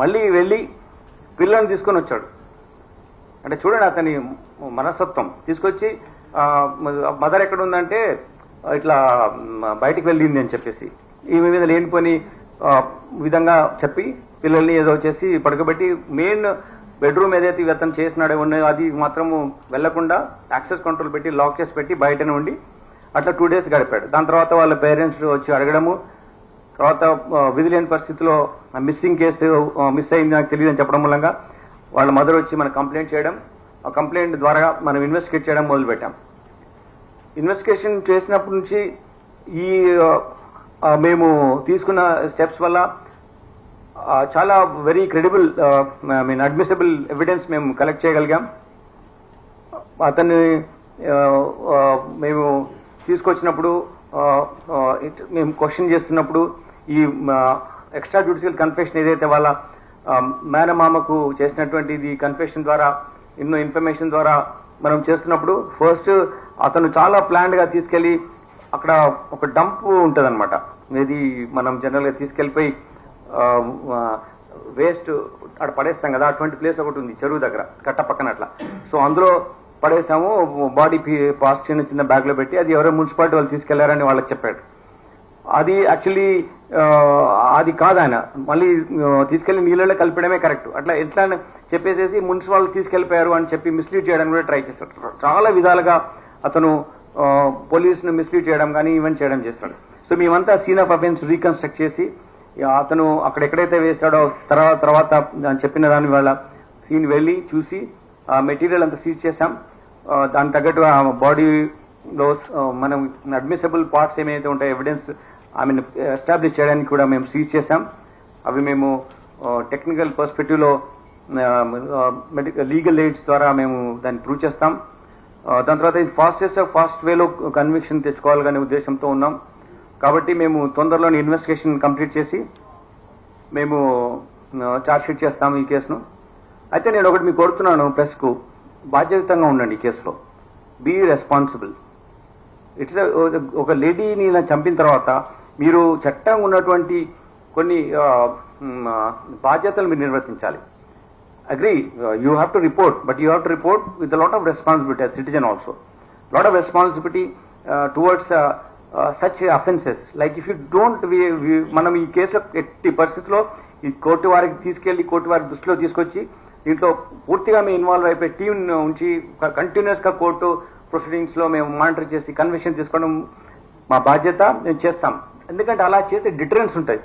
మళ్ళీ వెళ్ళి పిల్లల్ని తీసుకొని వచ్చాడు. అంటే చూడండి అతని మనస్తత్వం. తీసుకొచ్చి మదర్ ఎక్కడ ఉందంటే ఇట్లా బయటికి వెళ్ళింది అని చెప్పేసి. ఈమె మీద లేనిపోని విధంగా చెప్పి పిల్లల్ని ఏదో చేసి పడుకోబెట్టి మెయిన్ బెడ్రూమ్ ఏదైతే అతను చేసినాడో ఉన్నాయో అది మాత్రము వెళ్ళకుండా యాక్సెస్ కంట్రోల్ పెట్టి లాక్ చేసి పెట్టి బయటనే ఉండి అట్లా టూ డేస్ గడిపాడు. దాని తర్వాత వాళ్ళ పేరెంట్స్ వచ్చి అడగడము తర్వాత విధి లేని పరిస్థితిలో మిస్సింగ్ కేసు మిస్ అయింది నాకు తెలియదు అని చెప్పడం మూలంగా వాళ్ళ మదర్ వచ్చి మనం కంప్లైంట్ చేయడం ఆ కంప్లైంట్ ద్వారా మనం ఇన్వెస్టిగేట్ చేయడం మొదలుపెట్టాం. ఇన్వెస్టిగేషన్ చేసినప్పటి నుంచి ఈ మేము తీసుకున్న స్టెప్స్ వల్ల చాలా very credible I mean admissible evidence మేము కలెక్ట్ చేయగలిగాం. అతన్ని మేము తీసుకొచ్చినప్పుడు ఇట్- మేము క్వశ్చన్ చేస్తున్నప్పుడు ఈ ఎక్స్ట్రా జ్యుడిషియల్ కన్ఫెషన్ ఏదైతే వాళ్ళ మేనమామకు చేసినటువంటి ఇది కన్ఫెషన్ ద్వారా ఎన్నో ఇన్ఫర్మేషన్ ద్వారా మనం చేస్తున్నప్పుడు ఫస్ట్ అతను చాలా ప్లాన్డ్గా తీసుకెళ్ళి అక్కడ ఒక డంప్ ఉంటదన్నమాట. ఇది మనం జనరల్గా తీసుకెళ్ళిపోయి వేస్ట్ అక్కడ పడేస్తాం కదా అటువంటి ప్లేస్ ఒకటి ఉంది చెరువు దగ్గర కట్ట పక్కన అట్లా. సో అందులో పడేసాము బాడీ పాస్ చిన్న చిన్న బ్యాగ్లో పెట్టి అది ఎవరో మున్సిపాలిటీ వాళ్ళు తీసుకెళ్ళారని వాళ్ళకి చెప్పాడు. అది యాక్చువల్లీ అది కాదు ఆయన మళ్ళీ తీసుకెళ్ళి నీళ్ళలో కలిపడమే కరెక్ట్ అట్లా ఎట్లా అని చెప్పేసేసి మున్సిపాలిటీ తీసుకెళ్ళిపోయారు అని చెప్పి మిస్లీడ్ చేయడానికి కూడా ట్రై చేస్తాడు. చాలా విధాలుగా అతను పోలీసును మిస్లీడ్ చేయడం కానీ ఈవెంట్ చేయడం చేస్తాడు. సో మేమంతా సీన్ ఆఫ్ అఫెన్స్ రీకన్స్ట్రక్ట్ చేసి అతను అక్కడ ఎక్కడైతే వేశాడో తర్వాత తర్వాత చెప్పిన దాని వల్ల సీన్ వెళ్ళి చూసి ఆ మెటీరియల్ అంతా సీజ్ చేశాం. దాని దానికి తగ్గట్టు ఆ బాడీలో మనం అడ్మిసబుల్ పార్ట్స్ ఏమైతే ఉంటాయో ఎవిడెన్స్ ఆమెను ఎస్టాబ్లిష్ చేయడానికి కూడా మేము సీజ్ చేశాం. అవి మేము టెక్నికల్ పర్స్పెక్టివ్లో మెడికల్ లీగల్ ఎయిడ్స్ ద్వారా మేము దాన్ని ప్రూవ్ చేస్తాం. దాని తర్వాత ఇది ఫాస్టెస్ట్ ఫాస్ట్ వేలో కన్విక్షన్ తెచ్చుకోవాలనే ఉద్దేశంతో ఉన్నాం. కాబట్టి మేము తొందరలోనే ఇన్వెస్టిగేషన్ కంప్లీట్ చేసి మేము ఛార్జ్ షీట్ చేస్తాం ఈ కేసును. అయితే నేను ఒకటి మీకు కోరుతున్నాను ప్రెస్కు. బాధ్యతంగా ఉండండి ఈ కేసులో. బీ రెస్పాన్సిబుల్ ఇట్స్ ఒక లేడీని చంపిన తర్వాత మీరు చట్టం ఉన్నటువంటి కొన్ని బాధ్యతలు మీరు నిర్వర్తించాలి. Agree you have to report but you have to report with lot of responsibility citizen also lot of responsibility towards such offences like if you don't మనం ఈ కేసులో ఎట్టి పరిస్థితిలో ఈ కోర్టు వారికి తీసుకెళ్ళి కోర్టు వారి దృష్టిలో తీసుకొచ్చి దీంట్లో పూర్తిగా మేము ఇన్వాల్వ్ అయిపోయి టీం ఉంచి కంటిన్యూస్గా కోర్టు ప్రొసీడింగ్స్లో మేము మానిటర్ చేసి కన్వెక్షన్ తీసుకోవడం మా బాధ్యత మేము చేస్తాం. ఎందుకంటే అలా చేస్తే డిటరెన్స్ ఉంటాయి.